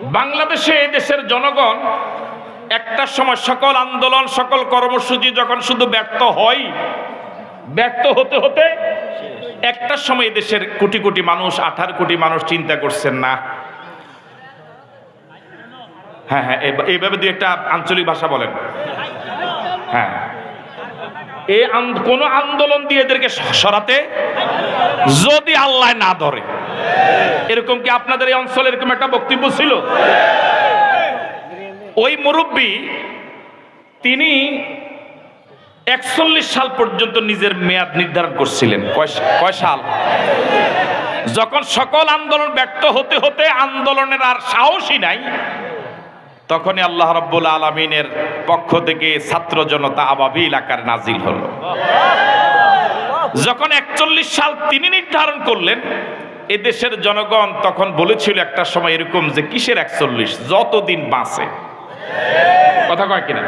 বাংলাদেশে দেশের জনগণ একটা সময় সকল আন্দোলন, সকল কর্মসূচি যখন শুধু ব্যর্থ হয়, ব্যর্থ হতে হতে একটা সময় দেশের কোটি কোটি মানুষ, আঠারো কোটি মানুষ চিন্তা করছেন না। হ্যাঁ হ্যাঁ এইভাবে দুই একটা আঞ্চলিক ভাষা বলেন। হ্যাঁ। এই কোন আন্দোলন দিয়ে এদেরকে সরাতে যদি আল্লাহ না ধরে এরকম কি আপনাদের এই অঞ্চলে এরকম একটা বক্তব্য ছিল? ওই মুরব্বী, তিনি একচল্লিশ সাল পর্যন্ত নিজের মেয়াদ নির্ধারণ করছিলেন। কয় সাল? যখন সকল আন্দোলন ব্যর্থ হতে হতে আন্দোলনের আর সাহসই নাই, তখনই আল্লাহ রব্বুল আলমিনের পক্ষ থেকে ছাত্র জনতা আবাবি এলাকার নাজিল হল। যখন একচল্লিশ সাল তিনি নির্ধারণ করলেন এ দেশের জনগণ তখন বলেছিল একটা সময় এরকম যে কিসের একচল্লিশ? যতদিন বাঁচে। কথা কয় কিনা?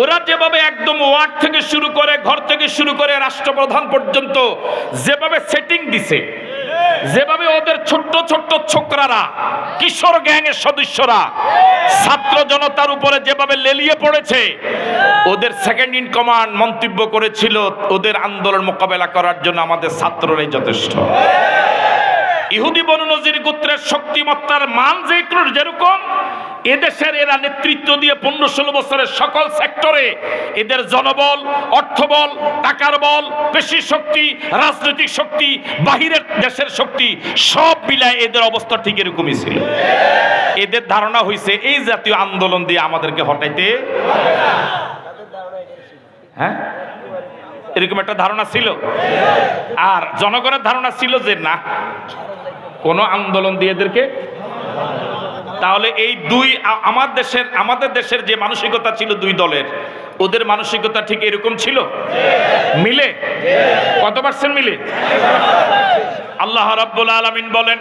ওরা যেভাবে একদম ওয়ার্ড থেকে শুরু করে, ঘর থেকে শুরু করে রাষ্ট্রপ্রধান পর্যন্ত যেভাবে সেটিং দিছে যেভাবে ওদের ছোট্ট ছোট্ট ছোকরারা, কিশোর গ্যাংয়ের সদস্যরা, ছাত্র জনতার উপরে যেভাবে লেলিয়ে পড়েছে, ওদের সেকেন্ড ইন কমান্ড মন্তব্য করেছিল, ওদের আন্দোলন মোকাবেলা করার জন্য আমাদের ছাত্ররাই যথেষ্ট। ইহুদি বনু নজির গোত্রের শক্তিমত্তার মান যে যেরকম এদেশের এরা নেতৃত্ব দিয়ে পনেরো ষোলো বছরের সকল সেক্টরে এদের জনবল, অর্থবল, টাকার বল পেশি শক্তি, রাজনৈতিক শক্তি, বাহিরের দেশের শক্তি, সব মিলায় এদের অবস্থা ঠিক এরকমই ছিল। এদের ধারণা হয়েছে এই জাতীয় আন্দোলন দিয়ে আমাদেরকে হটাইতে হ্যাঁ? এরকম একটা ধারণা ছিল? আর জনগণের ধারণা ছিল যে না, কোনো আন্দোলন দিয়ে এদেরকে তাহলে এই দুই আমার দেশের, আমাদের দেশের যে মানসিকতা ছিল দুই দলের, ওদের মানসিকতা ঠিক এরকম ছিল? মিলে? কত পার্সেন্ট মিলে? আল্লাহ রাব্বুল আলামিন বলেন,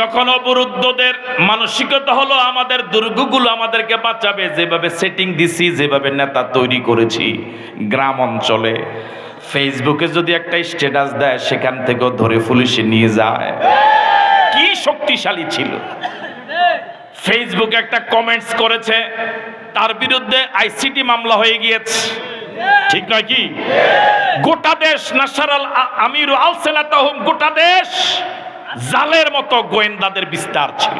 যখন অবরুদ্ধদের মানসিকতা হলো আমাদের দুর্গগুলো আমাদেরকে বাঁচাবে, যেভাবে সেটিং দিছি, যেভাবে নেতা তৈরি করেছি গ্রাম অঞ্চলে। ফেসবুকে যদি একটা স্ট্যাটাস দেয়, সেখান থেকেও ধরে পুলিশে নিয়ে যায়। কি শক্তিশালী ছিল। ফেসবুকে একটা কমেন্টস করেছে, তার বিরুদ্ধে আইসিটি মামলা হয়ে গিয়েছে। ঠিক নয় কি? গোটা দেশ আ- আমির আল সেনাতাহুম গোটা দেশ জালের মতো গোয়েন্দাদের বিস্তার ছিল।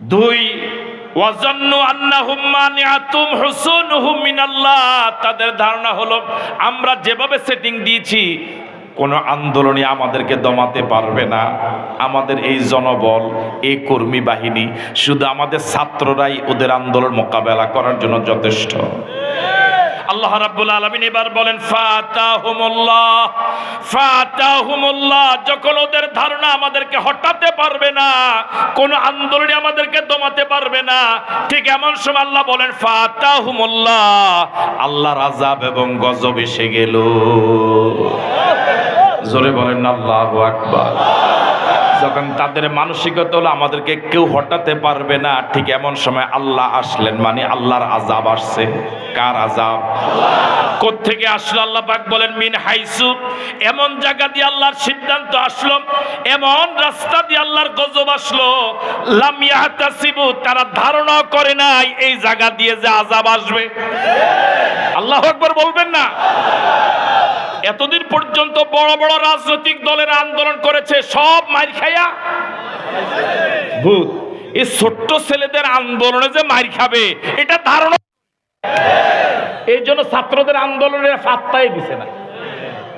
দুই তাদের ধারণা হলো, আমরা যেভাবে সেটিং দিয়েছি কোন আন্দোলনই আমাদেরকে দমাতে পারবে না। আমাদের এই জনবল, এই কর্মী বাহিনী, শুধু আমাদের ছাত্ররাই ওদের আন্দোলন মোকাবেলা করার জন্য যথেষ্ট। আল্লাহ রাব্বুল আলামিন এবার বলেন, ফাতাহুমুল্লাহ ফাতাহুমুল্লাহ, যখন ওদের ধারণা আমাদেরকে হটাতে পারবে না, কোন আন্দোলনে আমাদেরকে দমাতে পারবে না, ঠিক এমন সময় আল্লাহ বলেন, ফাতাহুমুল্লাহ, আল্লাহর আযাব এবং গজব এসে গেল। জোরে বলেন, আল্লাহু আকবার। যখন তাদের মানসিকতা হলো, আমাদেরকে কেউ হটাতে পারবে না। ঠিক এমন সময় আল্লাহ আসলেন মানে আল্লাহর আজাব আসছে। কার আজাব কোত্থেকে আসলো? আল্লাহ পাক বলেন, মিন হাইসু। এমন জায়গা দিয়ে আল্লাহর সিদ্ধান্ত আসলো, এমন রাস্তা দিয়ে আল্লাহর গজব আসলো। লাম ইয়াহতাসিবু, তারা ধারণা করে নাই, এই জায়গা দিয়ে যে আজাব আসবে। আল্লাহ আকবার বলবেন না। এতদিন পর্যন্ত বড় বড় রাজনৈতিক দলের আন্দোলন করেছে, সব মার খাইয়া। ভূত। এই ছোট্ট ছেলেদের আন্দোলনে যে মার খাবে এটা ধারণা এই জন্য ছাত্রদের আন্দোলনের ফাত্তাই দিছে না।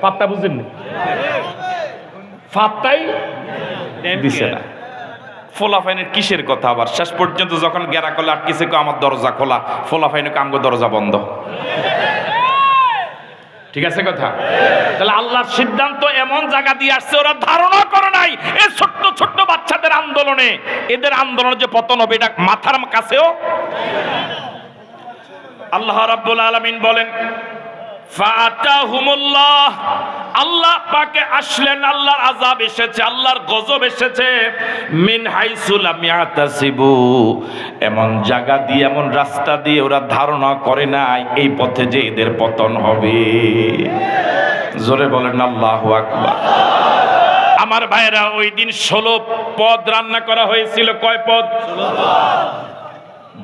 ফাত্তা বুঝেননি? ফাত্তাই দিছে না। ফোলাফাইনের কিসের কথা আবার? শেষ পর্যন্ত যখন গেরা করলে আটকেছে কো আমার দরজা খোলা। ফোলাফাইনে কামগো দরজা বন্ধ। ঠিক আছে কথা? তাহলে আল্লাহর সিদ্ধান্ত এমন জায়গা দিয়ে আসছে, ওরা ধারণা করে নাই এই ছোট্ট ছোট্ট বাচ্চাদের আন্দোলনে। এদের আন্দোলন যে পতন হবে, এটা মাথার কাছেও? আল্লাহ রাব্বুল আলামিন বলেন ফাতাহুমুল্লাহ আল্লাহ পাকে আসলেন, আল্লাহর আজাব এসেছে, আল্লাহর গজব এসেছে। মিন হাইসুল ইয়াতাসিবু এমন জায়গা দিয়ে, এমন রাস্তা দিয়ে ওরা ধারণা করে নাই, এই পথে যে এদের পতন হবে। জোরে বলেন, আল্লাহু আকবার। আমার ভাইরা ওই দিন ষোলো পদ রান্না করা হয়েছিল। কয় পদ?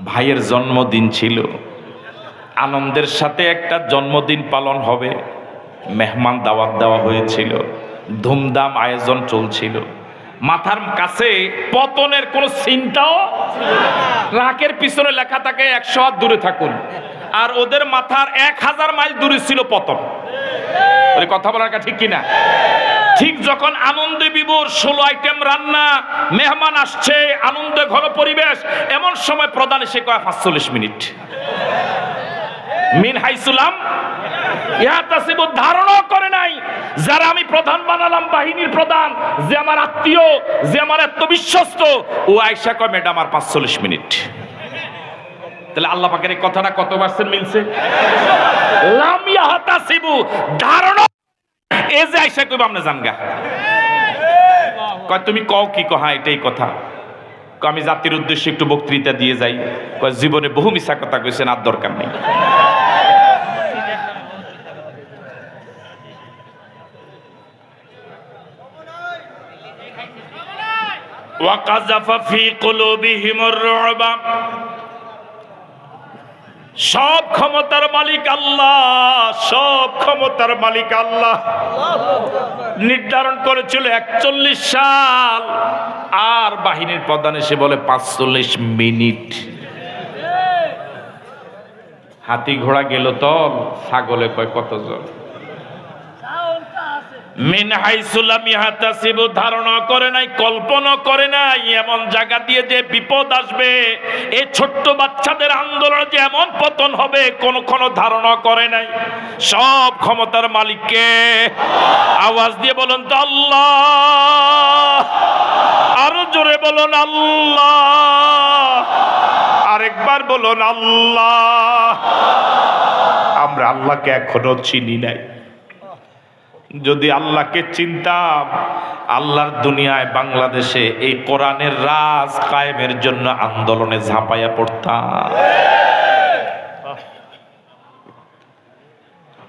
ভাইয়ের জন্মদিন ছিল। আনন্দের সাথে একটা জন্মদিন পালন হবে। মেহমান দাওয়াত দেওয়া হয়েছিল। ধুমধাম আয়োজন চলছিল। মাথার কাছে পতনের কোনো চিন্তাও ট্রাকের পিছনে লেখা থাকে, একশো হাত দূরে থাকুন। আর ওদের মাথার এক হাজার মাইল দূরে ছিল পতন। ওই কথা বলার ঠিক কিনা? ঠিক যখন আনন্দে বিভোর ষোলো আইটেম রান্না, মেহমান আসছে, আনন্দে ঘন পরিবেশ, এমন সময় প্রধান এসে কয়, পাঁচচল্লিশ মিনিট। মিন হাইসুলাম ইহা তাসিবু ধারণা করে নাই, যারা আমি প্রধান বানালাম, বাহিনীর প্রধান, যে আমার আত্মীয়, যে আমার এত বিশ্বস্ত, ও আয়সা কয়, ম্যাডাম, আর পাঁচচল্লিশ মিনিট। তাহলে আল্লাহ পাকের এই কথাটা কত পার্সেন্ট মিলছে? লাম ইয়াহতাসিবু, ধারণা এ যে আয়সা কইব, আপনি জানগা। কয়, তুমি কও কি কহা এটাই কথা। আমি জাতির উদ্দেশ্যে একটু বক্তৃতা দিয়ে যাই। জীবনে বহু মিশা কথা কইছেন, আর দরকার নেই। সব ক্ষমতার মালিক আল্লাহ, সব ক্ষমতার মালিক আল্লাহ। নির্ধারণ করেছিল একচল্লিশ সাল। আর বাহিনীর প্রধান এসে বলে, পাঁচচল্লিশ মিনিট। হাতি ঘোড়া গেল তল ছাগলে কয় কতজন? মিন হাইসুলাম ইহাতাসিবু ধারণা করে নাই, কল্পনা করে নাই, এমন দিয়ে যে বিপদ আসবে ছোট্ট বাচ্চাদের এমন পতন হবে ধারণা করে নাই। সব ক্ষমতার মালিককে আওয়াজ দিয়ে বলুন তো আরও জোরে বলুন আল্লাহ, আরেকবার বলুন আল্লাহ। আমরা আল্লাহকে এখনও চিনি নাই। যদি আল্লাহকে চিনতাম আল্লাহর দুনিয়ায় বাংলাদেশে এই কোরআনের রাজ কায়েমের জন্য আন্দোলনে ঝাঁপাইয়া পড়তাম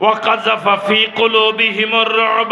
وقذف في قلوبهم الرعب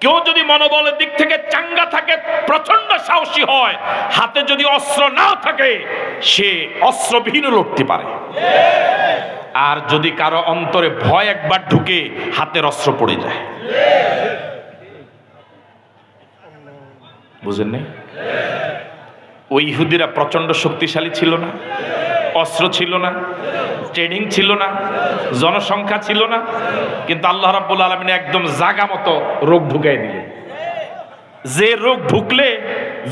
কেউ যদি মনোবলের দিক থেকে চাঙ্গা থাকে প্রচণ্ড সাহসী হয়, হাতে যদি অস্ত্র না থাকে, সে অস্ত্রবিহীন লড়তে পারে। আর যদি কারও অন্তরে ভয় একবার ঢুকে, হাতের অস্ত্র পড়ে যায়। বুঝেন নাই? ওই ইহুদিরা প্রচণ্ড শক্তিশালী ছিল না? অস্ত্র ছিল না? ট্রেনিং ছিল না, জনসংখ্যা ছিল না, কিন্তু আল্লাহ রাব্বুল আলমিন একদম জাগা মতো রোগ ঢুকাই দিল যে রোগ ঢুকলে,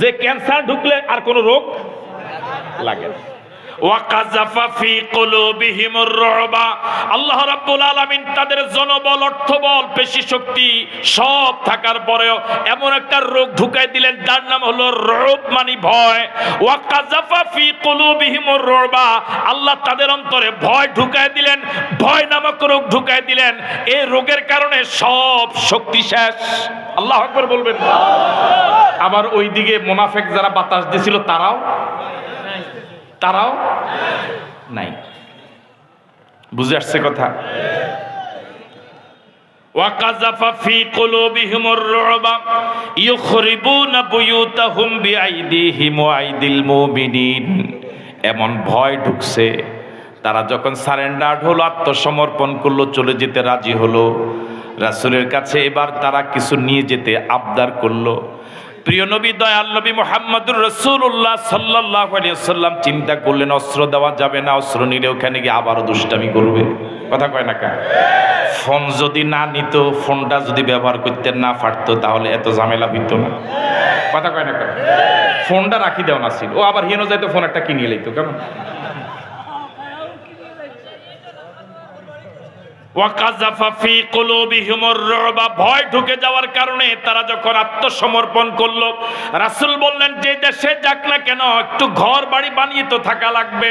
যে ক্যান্সার ঢুকলে আর কোনো রোগ লাগে না। আল্লাহ তাদের জনবল, অর্থবল সব থাকার পরেও এমন একটা রোগ দিলেন নাম হলো মানে আল্লাহ তাদের অন্তরে ভয় ঢুকাই দিলেন, ভয় নামক রোগ ঢুকাই দিলেন। এই রোগের কারণে সব শক্তি শেষ। আল্লাহ বলবেন। আবার ওইদিকে মোনাফেক যারা বাতাস দিছিল তারাও? তারাও নাই। বুঝে আসছে কথা? এমন ভয় ঢুকছে, তারা যখন সারেন্ডার হলো, আত্মসমর্পণ করল, চলে যেতে রাজি হলো। রাসুলের কাছে এবার তারা কিছু নিয়ে যেতে আবদার করল। প্রিয় নবী, দয়াল নবী মোহাম্মদুর রসুল্লাহ সাল্লাহ চিন্তা করলেন, অস্ত্র দেওয়া যাবে না, অস্ত্র নিলে ওখানে গিয়ে আবারও দুষ্টামি করবে। কথা কয় না কা ফোন যদি না নিত, ফোনটা যদি ব্যবহার করতে না পারতো, তাহলে এত ঝামেলা হইতো না। কথা কয় না কা ফোনটা রাখি দেওয়া না, ছিল। ও আবার হিনো যাইতো, ফোন একটা কিনিয়ে লইতো, কেমন ওয়াকাযাফা ফি কুলুবিহিমুর রুবা ভয় ঢুকে যাওয়ার কারণে তারা যখন আত্মসমর্পণ করল, রাসূল বললেন, যে দেশে যাক না কেন, একটু ঘর বাড়ি বানিয়ে তো থাকা লাগবে।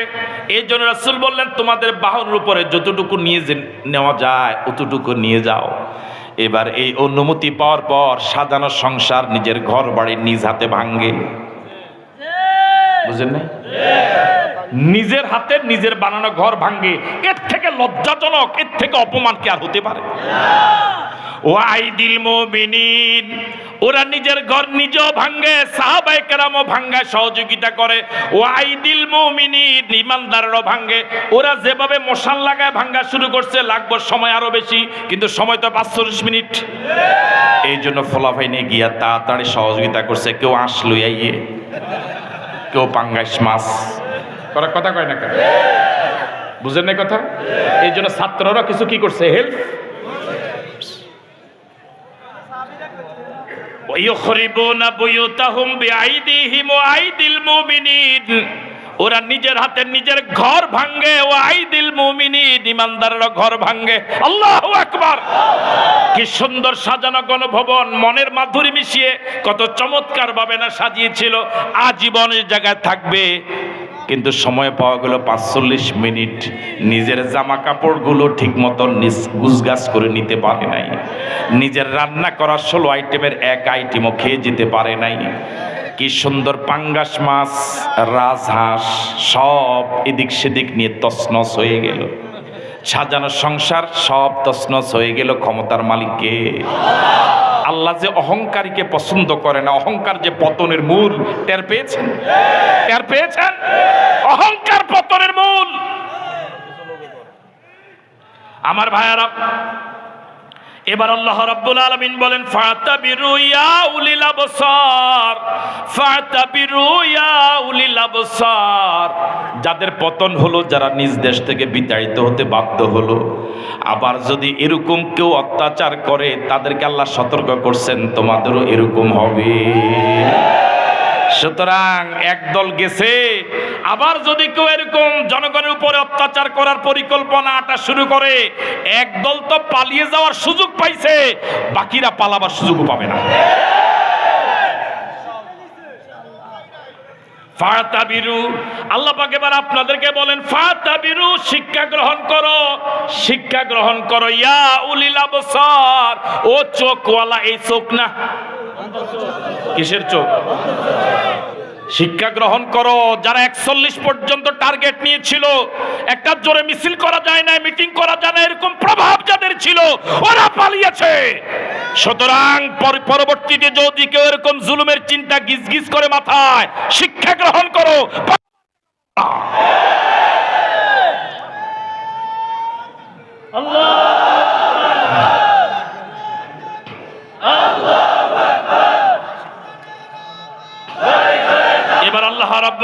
এই জন্য রাসূল বললেন, তোমাদের বাহনের উপরে যতটুকু নিয়ে নেওয়া যায়, অতটুকু নিয়ে যাও। এবার এই অনুমতি পাওয়ার পর সাজানো সংসার নিজের ঘর বাড়ি নিজ হাতে ভাঙ্গে বুঝেন না? নিজের হাতে নিজের বানানো ঘর ভাঙ্গে, এর থেকে লজ্জাজনক, এর থেকে অপমান কি আর হতে পারে? ও আইদিল মুমিনিন, ওরা নিজের ঘর নিজেও ভাঙ্গে সাহাবাই কেরামও ভাঙ্গায় সহযোগিতা করে। ও আইদিল মুমিনিন, ইমানদারেরও ভাঙ্গে। ওরা যেভাবে মশাল লাগায় ভাঙ্গা শুরু করছে, লাগবে সময় আরও বেশি, কিন্তু সময় তো পাঁচচল্লিশ মিনিট। এই জন্য ফলাফাই নিয়ে গিয়া তাড়াতাড়ি সহযোগিতা করছে, কেউ আসলো আইয়ে কেউ পাঙ্গাইশ মাছ। কথা কয় না কেন বুঝেন না কথা এই জন্য ছাত্ররা কিছু কি করছে হেল্প ويخربون بيوتهم بأيديهم وأيدي المؤمنين ওরা নিজের হাতে নিজের ঘর ভাঙ্গে ও আইদিল মুমিনিন ইমানদারের ঘর ভাঙ্গে আল্লাহু আকবার! কি সুন্দর সাজানো গণভবন, মনের মাধুরী মিশিয়ে কত চমৎকার ভাবে না সাজিয়েছিল। আজীবনের জায়গায় থাকবে। কিন্তু সময় পাওয়া গেল পাঁচচল্লিশ মিনিট। নিজের জামা কাপড়গুলো ঠিক মতো গুজগাছ করে নিতে পারে নাই। নিজের রান্না করা ষোলো আইটেমের এক আইটেমও খেয়ে যেতে পারে নাই। কি সুন্দর পাঙ্গাস মাছ, রাজহাঁস, সব এদিক সেদিক নিয়ে তছনছ হয়ে গেল। সাজানো সংসার, সব তছনছ হয়ে গেল ক্ষমতার মালিককে। আল্লাহ যে অহংকারীকে পছন্দ করে না, অহংকার যে পতনের মূল, টের পেয়েছেন? টের পেয়েছেন? অহংকার পতনের মূল। আমার ভাইয়ারা এবার আল্লাহ রাব্বুল আলামিন বলেন, ফাতাবিরু ইয়া উলিল আবসার, ফাতাবিরু ইয়া উলিল আবসার। যাদের পতন হলো, যারা নিজ দেশ থেকে বিতাড়িত হতে বাধ্য হলো, আবার যদি এরকম কেউ অত্যাচার করে, তাদেরকে আল্লাহ সতর্ক করছেন, তোমাদেরও এরকম হবে। সুতরাং একদল গেছে। আবার যদি কেউ এরকম জনগণের উপরে অত্যাচার করার পরিকল্পনাটা শুরু করে, একদল তো পালিয়ে যাওয়ার সুযোগ পাইছে, বাকিরা পালাবার সুযোগও পাবে না। ফাতাবিরু, আল্লাহ পাক এবার আপনাদেরকে বলেন, ফাতাবিরু, শিক্ষা গ্রহণ করো, শিক্ষা গ্রহণ করো। ইয়া উলিল আবসার, ও চোখওয়ালা, এই চোখ না। কিসের চোখ? শিক্ষা গ্রহণ করো। যারা একচল্লিশ পর্যন্ত টার্গেট নিয়েছিল, একটা জোরে মিছিল করা যায় না মিটিং করা যায় না এরকম প্রভাব যাদের ছিল, ওরা পালিয়েছে। সুতরাং পর- পরবর্তীতে যদি কেউ এরকম জুলুমের চিন্তা গিজ গিজ করে মাথায়, শিক্ষা গ্রহণ করো।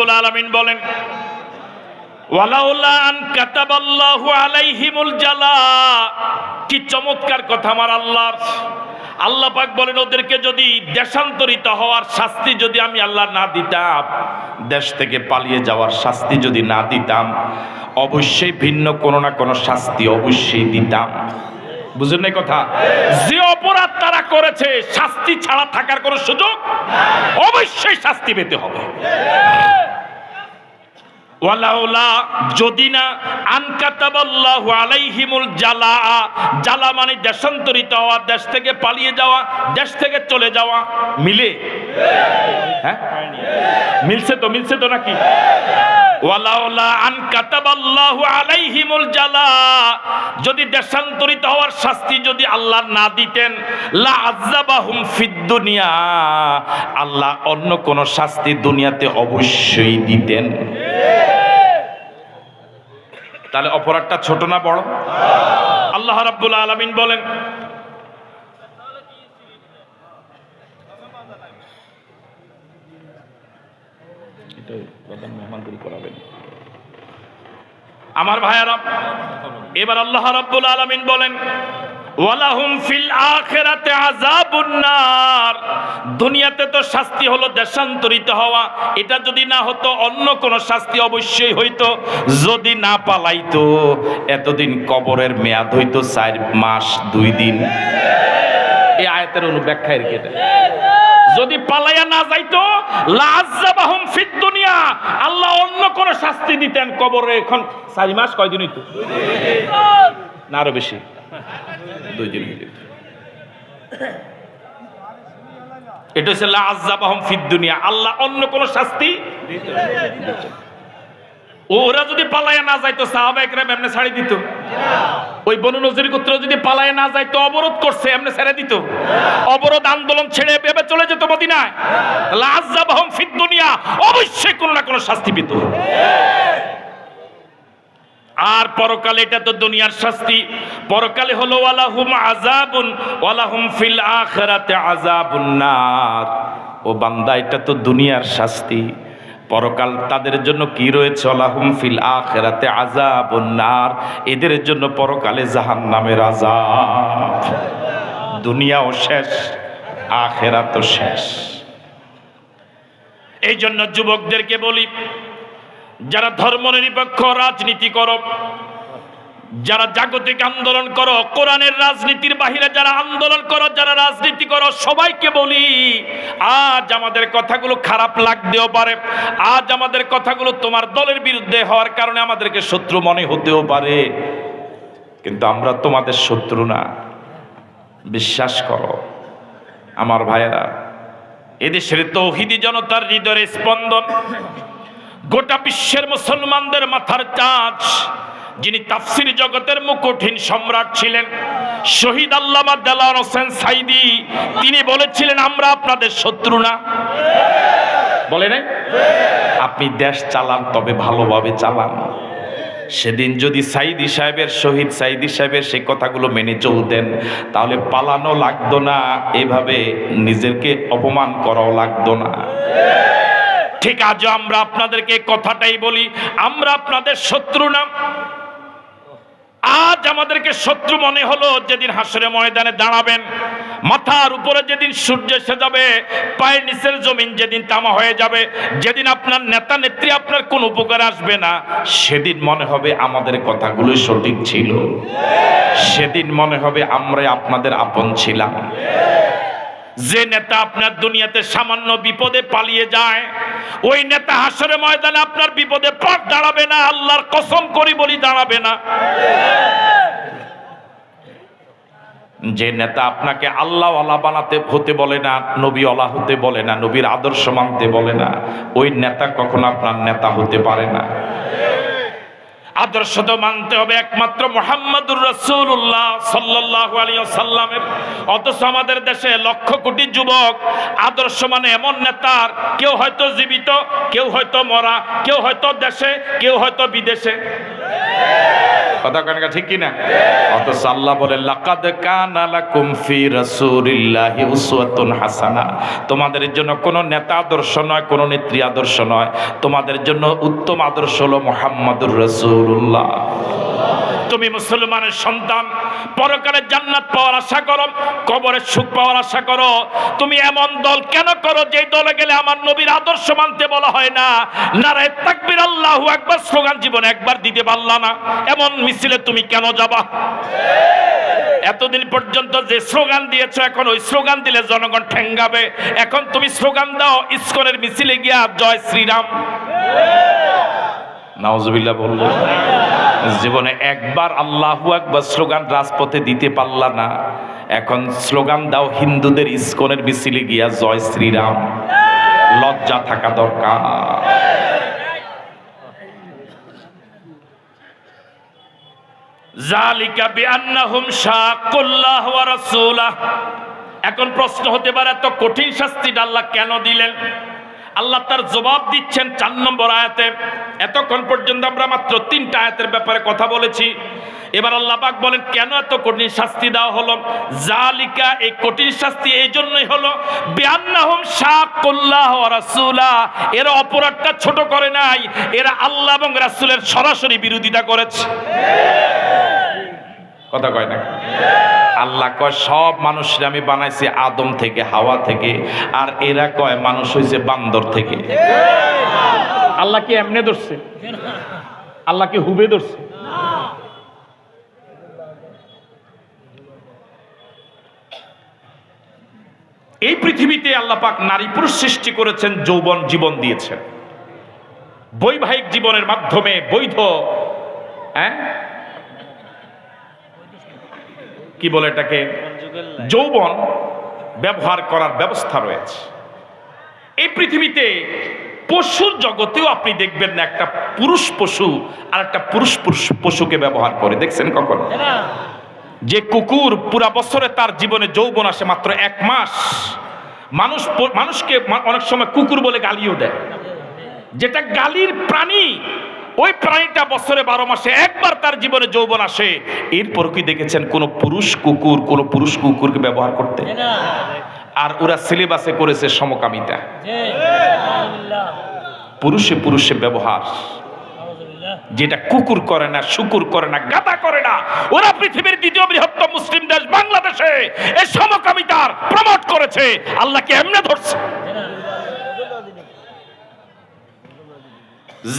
রাব্বুল আলামিন বলেন কি চমৎকার কথা আমার আল্লাহর আল্লাহ পাক বলেন, ওদেরকে যদি দেশান্তরিত হওয়ার শাস্তি যদি আমি আল্লাহ না দিতাম, দেশ থেকে পালিয়ে যাওয়ার শাস্তি যদি না দিতাম, অবশ্যই ভিন্ন কোনো না কোনো শাস্তি অবশ্যই দিতাম। বুঝলেন কথা? যে অপরাধ তারা করেছে, শাস্তি ছাড়া থাকার কোনো সুযোগ অবশ্যই শাস্তি পেতে হবে। ওয়ালাউলা, যদি না আনকাতাবাল্লাহু আলাইহিমুল জালা জালা মানে দেশান্তরিত হওয়া, দেশ থেকে পালিয়ে যাওয়া, দেশ থেকে চলে যাওয়া, মিলে? হ্যাঁ? মিলছে তো মিলছে তো নাকি? যদি দেশান্তরিত হওয়ার শাস্তি যদি আল্লাহ না দিতেন দুনিয়া। আল্লাহ অন্য কোন শাস্তি দুনিয়াতে অবশ্যই দিতেন। তাহলে অপরাধটা ছোট না বড়? আল্লাহ রাব্বুল আলামিন বলেন আমার ভাইয়ারা, এবার আল্লাহ রাব্বুল আলামিন বলেন, ওয়ালাহুম ফিল আখিরাতে আযাবুন নার। দুনিয়াতে তো শাস্তি হলো দেশান্তরিত হওয়া। এটা যদি না হতো, অন্য কোন শাস্তি অবশ্যই হইতো। যদি না পালাইতো, এতদিন কবরের মেয়াদ হইতো চার মাস, দুই দিন। এই আয়াতের অনুব্যাখ্যা এর কেটে যদি পালাইয়া না যাইতো লাজ্জাবাহুম ফিদ দুনিয়া। আল্লাহ অন্য কোন শাস্তি দিতেন কবরে। এখন চারি মাস কয়দিন হইতো? না আরও বেশি। দুই দিন হইতো এটা হচ্ছে লাজ্জাবাহুম ফিদ দুনিয়া। আল্লাহ অন্য কোন শাস্তি ও ওরা যদি পালায় না যাইতো, সাহাবা একরাম এমনি ছাড়ি দিত। ওই বনু নজরি গোত্র যদি পালায় না যাইতো, অবরোধ করছে, এমনি ছেড়ে দিত। অবরোধ আন্দোলন ছেড়ে ভেবে চলে যেত মদিনায়। লাজ্জাবাহুম ফিদ দুনিয়া, অবশ্যই কোনো না কোনো শাস্তি পেত। আর পরকালে এটা তো দুনিয়ার শাস্তি। পরকালে হলো, ওয়ালাহুম আযাবুন, ওয়ালাহুম ফিল আখিরাতে আযাবুন নার। ও বান্দা, এটা তো দুনিয়ার শাস্তি। পরকাল তাদের জন্য কি রয়েছে? আলাহুম ফিল আখেরাতে আজাব নার। এদের জন্য পরকালে জাহান নামের আজাব দুনিয়াও শেষ, আখেরাতও শেষ। এই জন্য যুবকদেরকে বলি, যারা ধর্ম নিরপেক্ষ, রাজনীতি করো যারা জাগতিক আন্দোলন করো, কোরআনের রাজনীতির বাহিরে যারা আন্দোলন করো, যারা রাজনীতি করো, সবাইকে বলি, আজ আমাদের কথাগুলো খারাপ লাগতেও পারে। আজ আমাদের কথাগুলো তোমার দলের বিরুদ্ধে হওয়ার কারণে আমাদেরকে শত্রু মনে হতেও পারে। কিন্তু আমরা তোমাদের শত্রু না। বিশ্বাস করো, আমার ভাইয়েরা, এদেশের তৌহিদি জনতার হৃদয়ের স্পন্দন, গোটা বিশ্বের মুসলমানদের মাথার চাঁচ যিনি তাফসির জগতের মুকুটহীন সম্রাট ছিলেন, শহীদ আল্লামা দেলার হোসেন সাইদি, তিনি বলেছিলেন, আমরা আপনাদের শত্রু না। বলে নাই? আপনি দেশ চালান, তবে ভালোভাবে চালান। সেদিন যদি সাইদি সাহেবের শহীদ, সাইদি সাহেবের সেই কথাগুলো মেনে চলতেন, তাহলে পালানো লাগতো না, এভাবে নিজেকে অপমান করাও লাগতো না। ঠিক আজও আমরা আপনাদেরকে কথাটাই বলি, আমরা আপনাদের শত্রু না। আজ আমাদেরকে শত্রু মনে হলো, যেদিন হাসরে ময়দানে দাঁড়াবেন, মাথার উপরে যেদিন সূর্য এসে যাবে, পায়ের নিচের জমিন যেদিন তামা হয়ে যাবে, যেদিন আপনার নেতা নেত্রী আপনার কোন উপকার আসবে না, সেদিন মনে হবে আমাদের কথাগুলো সঠিক ছিল। সেদিন মনে হবে আমরা আপনাদের আপন ছিলাম। যে নেতা আপনার দুনিয়াতে সামান্য বিপদে পালিয়ে যায়, ওই নেতা হাসরে ময়দানে আপনার বিপদে পথ দাঁড়াবে না, আল্লাহর কসম করি বলি দাঁড়াবে না। যে নেতা আপনাকে আল্লাহ আল্লাহ বানাতে হতে বলে না নবী অলা হতে বলে না, নবীর আদর্শ মানতে বলে না, ওই নেতা কখনো আপনার নেতা হতে পারে না। আদর্শ তো মানতে হবে একমাত্র মোহাম্মদুর রসুল্লাহ সাল্লাহ সাল্লামের অথচ আমাদের দেশে লক্ষ কোটি যুবক আদর্শ মানে এমন নেতার, কেউ হয়তো জীবিত, কেউ হয়তো মরা, কেউ হয়তো দেশে, কেউ হয়তো বিদেশে। কথা কেন ঠিক কিনা? অথচ আল্লাহ বলে, লাকাদ কানা লাকুম ফি রাসূলিল্লাহি উসওয়াতুন হাসানা। তোমাদের জন্য কোনো নেতা আদর্শ নয়, কোনো নেত্রী আদর্শ নয়। তোমাদের জন্য উত্তম আদর্শ হলো মুহাম্মাদুর রাসূলুল্লাহ। তুমি মুসলমানের সন্তান, পরকালে জান্নাত পাওয়ার আশা করো, কবরের সুখ পাওয়ার আশা করো। তুমি এমন দল কেন করো যে দলে গেলে আমার নবীর আদর্শ মানতে বলা হয় না? নারায় তাকবির আল্লাহু একবার স্লোগান জীবনে একবার দিতে পারলা না। এমন মিছিলে তুমি কেন যাবা? এতদিন পর্যন্ত যে স্লোগান দিয়েছ, এখন ওই স্লোগান দিলে জনগণ ঠেঙ্গাবে। এখন তুমি স্লোগান দাও, ইস্কনের মিছিলে গিয়া জয় শ্রীরাম। নাওজবিল্লাহ বলল জীবনে একবার আল্লাহু একবার স্লোগান রাজপথে দিতে পারলা না। এখন স্লোগান দাও হিন্দুদের ইস্কনের মিছিলে গিয়া, জয় শ্রীরাম। লজ্জা থাকা দরকার। এখন প্রশ্ন হতে পারে, এত কঠিন শাস্তিটা আল্লাহ কেন দিলেন? আল্লাহ তার জবাব দিচ্ছেন চার নম্বর আয়াতে। এতক্ষণ পর্যন্ত আমরা মাত্র তিনটা আয়াতের ব্যাপারে কথা বলেছি। এবার আল্লাহ পাক বলেন, কেন এত কঠিন শাস্তি দেওয়া হলো? জালিকা এই কঠিন শাস্তি এই জন্যই হলো, বিআন্নাহুম শাকুল্লাহ রাসূলা। এরা অপরাধটা ছোট করে নাই, এরা আল্লাহ এবং রাসূলের সরাসরি বিরোধিতা করেছে। কথা কয় না? আল্লাহ কয় সব মানুষরা আমি বানাইছি আদম থেকে হাওয়া থেকে আর এরা কয় মানুষ হয়েছে বান্দর থেকে। আল্লাহ কি এমনে ধরছে? আল্লাহ কি হুবে ধরছে? এই পৃথিবীতে আল্লাহ পাক নারী পুরুষ সৃষ্টি করেছেন যৌবন জীবন দিয়েছেন। বৈবাহিক জীবনের মাধ্যমে বৈধ হ্যাঁ? কি বলে এটাকে? যৌবন ব্যবহার করার ব্যবস্থা রয়েছে। এই পৃথিবীতে পশুর জগতেও আপনি দেখবেন না একটা পুরুষ পশু আর একটা পুরুষ পশুকে ব্যবহার করে। দেখছেন কখন? যে কুকুর পুরা বছরে তার জীবনে যৌবন আসে মাত্র এক মাস, মানুষ মানুষকে অনেক সময় কুকুর বলে গালিও দেয়। যেটা গালির প্রাণী ওই প্রাণীটা বছরে বারো মাসে একবার তার জীবনে যৌবন আসে। এরপর কি দেখেছেন? কোন পুরুষ কুকুর, কোন পুরুষ কুকুরকে ব্যবহার করতে। আর ওরা সিলেবাসে করেছে সমকামিতা। পুরুষে পুরুষে ব্যবহার। যেটা কুকুর করে না, শুকুর করে না, গাদা করে না। ওরা পৃথিবীর দ্বিতীয় বৃহত্তম মুসলিম দেশ বাংলাদেশে এই সমকামিতার প্রমোট করেছে। আল্লাহকে এমনে ধরছে।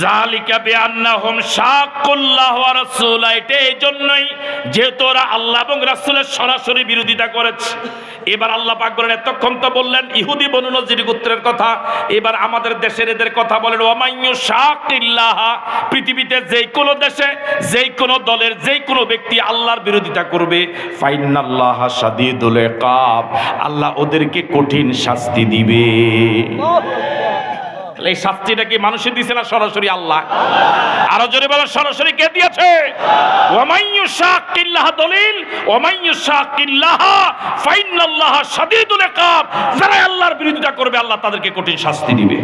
জালিকা যেহেতু ওরা আল্লাহ সরাসরি বিরোধিতা করেছে। এবার আল্লাহ এতক্ষণ তো বললেন ইহুদি কথা। এবার আমাদের দেশের এদের কথা বলেন পৃথিবীতে যেই কোনো দেশে যেই কোনো দলের যেই কোনো ব্যক্তি আল্লাহর বিরোধিতা করবে। আল্লাহ ওদেরকে কঠিন শাস্তি দিবে। তাহলে এই শাস্তিটা কি মানুষে দিছে না সরাসরি আল্লাহ? আরও জোরে বলো সরাসরি কে দিয়েছে? ওয়ামাইয়ু শাকিল্লাহ দলিল ওয়ামাইয়ু শাকিল্লাহ ফাইনাল্লাহ শাদীদুল ইকাব। যারা আল্লাহর বিরোধিতা করবে আল্লাহ তাদেরকে কঠিন শাস্তি দিবে।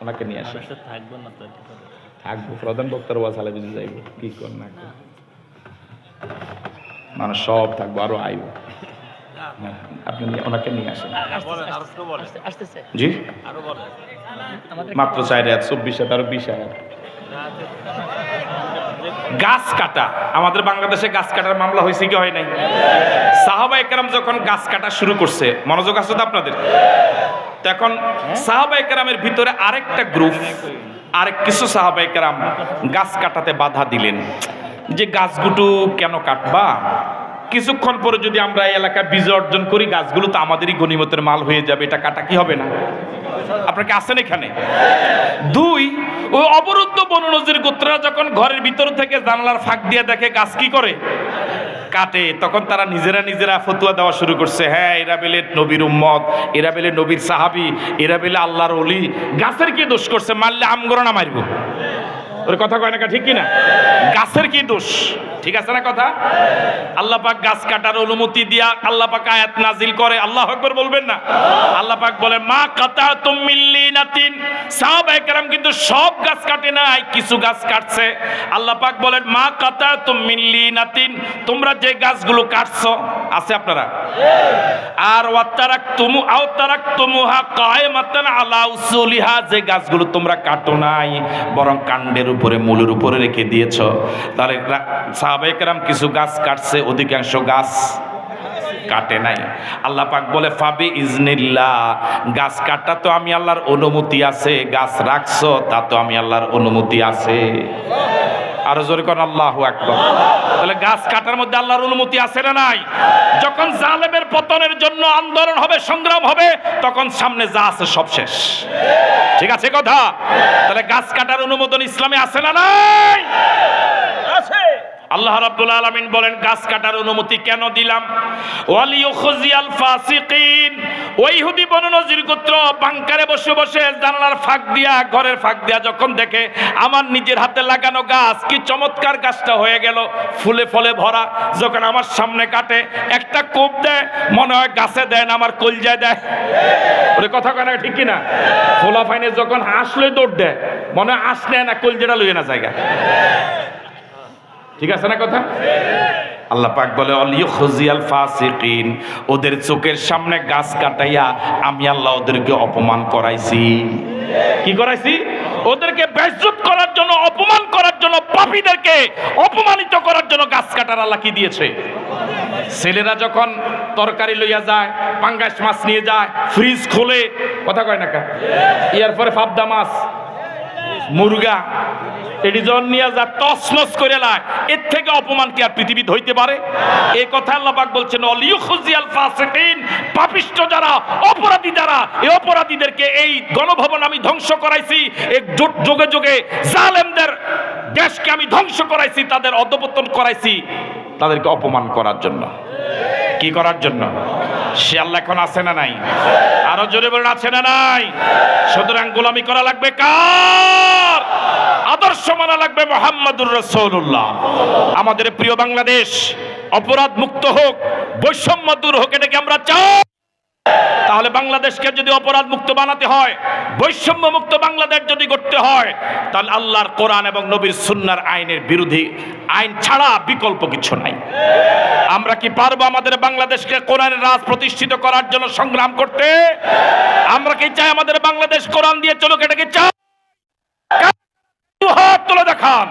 ওনাকে নিয়ে আসে। থাকব না তো থাকব প্রধান বক্তার ওয়াজ যাইব। কি কর না মানুষ সব থাকব আরও আইব। আপনি নিয়ে- ওনাকে নিয়ে আসেন। জি? মাত্র চার হাজার চব্বিশ হাজার আরও বিশ হাজার। গাছ কাটা আমাদের বাংলাদেশে গাছ কাটার মামলা হয়েছে কি হয় নাই? সাহাবা একরাম যখন গাছ কাটা শুরু করছে মনোযোগ আছে তো আপনাদের? তখন এখন সাহাবা একরামের ভিতরে আরেকটা গ্রুপ আরেক কিছু সাহাবা একরাম গাছ কাটাতে বাধা দিলেন। যে গাছগুলো কেন কাটবা? কিছুক্ষণ পরে যদি আমরা এই এলাকায় বিজয় অর্জন করি, গাছগুলো তো আমাদেরই গণিমতের মাল হয়ে যাবে, এটা কাটা কি হবে না। আপনার কি আছেন এখানে? দুই, ওই অবরুদ্ধ বননজির গোত্ররা যখন ঘরের ভিতর থেকে জানলার ফাঁক দিয়ে দেখে গাছ কি করে? কাটে। তখন তারা নিজেরা নিজেরা ফতুয়া দেওয়া শুরু করছে। হ্যাঁ এরা বেলে নবীর উম্মত, এরা বেলে নবীর সাহাবি, এরা বেলে আল্লাহর অলি গাছের কি দোষ করছে? মারলে আমগরো না মারবো। ওর কথা কয় না ঠিক কি না? গাছের কি দোষ? ঠিক আছে না কথা? আল্লাহ পাক গাছ কাটার অনুমতি দিয়া আল্লাহ পাক আয়াত নাজিল করে, আল্লাহ আকবার বলবেন না? আল্লাহ পাক বলে, মা কাতা তুমিল্লি নাতিন সাহাবায়ে কেরাম কিন্তু সব গাছ কাটে নাই, কিছু গাছ কাটছে। আল্লাহ পাক বলেন, মা কাতা তুমিল্লি নাতিন তোমরা যে গাছগুলো কাটছো, আছে আপনারা? আর ওয়াত্তারাক তুমু আও তারাক তুমুহা কায়মাতান আলা উসুলিহা, যে গাছগুলো তোমরা কাটো নাই, বরং কাণ্ডের উপরে, মূলের উপরে রেখে দিয়েছ। তাহলে সাহাবায়ে কেরাম কিছু গাছ কাটছে, অধিকাংশ গাছ কাটে নাই। আল্লাহ পাক বলে, ফাবি ইজনিল্লাহ, গাছ কাটা তো আমি আল্লাহর অনুমতি আছে, গাছ রাখছো তা তো আমি আল্লাহর অনুমতি আছে। আরও জোরে কোন, আল্লাহ আকবার। তাহলে গাছ কাটার মধ্যে আল্লাহর অনুমতি আছে না নাই? যখন জালেমের পতনের জন্য আন্দোলন হবে, সংগ্রাম হবে, তখন সামনে যা আছে সব শেষ। ঠিক আছে কথা? তাহলে গাছ কাটার অনুমোদন ইসলামে আছে না নাই? আল্লাহ রাব্বুল আলামিন বলেন, গাছ কাটার অনুমতি কেন দিলাম? ওয়ালিউখজিয়াল ফাসিকিন। ওই ইহুদি বনু নজির গোত্র, বাংকারে বসে বসে জানালার ফাঁক দিয়া, ঘরের ফাঁক দিয়া যখন দেখে, আমার নিজের হাতে লাগানো গাছ, কি চমৎকার গাছটা হয়ে গেল, ফুলে ফলে ভরা, যখন আমার সামনে কাটে, একটা কোপ দেয়, মনে হয় গাছে দেয় না, আমার কলজায় দেয়। কথা কয় না, ঠিক কিনা? ফোলা ফাইনে যখন হাসলে দৌড় দেয়, মনে হয় নেয় না, কলজাটা লইয়ে না জায়গা ঠিক আছে না কথা? আল্লাহ পাক বলে অলিয়ুখজিয়াল ফাসিকিন, ওদের চোখের সামনে গাছ কাটাইয়া আমি আল্লাহ ওদেরকে অপমান করাইছি। কি করাইছি? ওদেরকে বেজ্জত করার জন্য, অপমান করার জন্য, পাপীদেরকে অপমানিত করার জন্য গাছ কাটার আল্লাহ কি দিয়েছে? ছেলেরা যখন তরকারি লইয়া যায়, পাঙ্গাস মাছ নিয়ে যায়, ফ্রিজ খোলে, কথা কয় না কা? ইয়ার পরে ফাবদা মাছ। মুরগা, এটি জন নিয়ে যা তসনস করে লায়। এর থেকে অপমান কি আর পৃথিবীতে হইতে পারে? এই কথা আল্লাহ পাক বলছেন অলিউখজিয়াল ফাসিকিন পাপিষ্ট যারা, অপরাধী যারা এই অপরাধীদেরকে এই গণভবন আমি ধ্বংস করাইছি। এক যোগে যোগে জালেমদের দেশকে আমি ধ্বংস করাইছি, তাদের অধপতন করাইছি, তাদেরকে অপমান করার জন্য। কি করার জন্য? সে আল্লাহ এখন আছে না নাই? আরও জোরে বলেন, আছে না নাই? সুতরাং গোলামি করা লাগবে কার? আদর্শ মানা লাগবে মোহাম্মদুর রসৌল্লাহ আমাদের প্রিয় বাংলাদেশ, অপরাধ মুক্ত হোক, বৈষম্য দূর হোক, এটাকে আমরা চাই। তাহলে বাংলাদেশকে যদি অপরাধ মুক্ত বানাতে হয় বৈষম্য মুক্ত বাংলাদেশ যদি করতে হয়, তাহলে আল্লাহর কোরআন এবং নবীর সুন্নার আইনের বিরোধী আইন ছাড়া বিকল্প কিছু নাই। আমরা কি পারব আমাদের বাংলাদেশকে কোরআনের রাজ প্রতিষ্ঠিত করার জন্য সংগ্রাম করতে? আমরা কি চাই আমাদের বাংলাদেশ কোরআন দিয়ে চলুক এটাকে চাই? তুলে দেখান।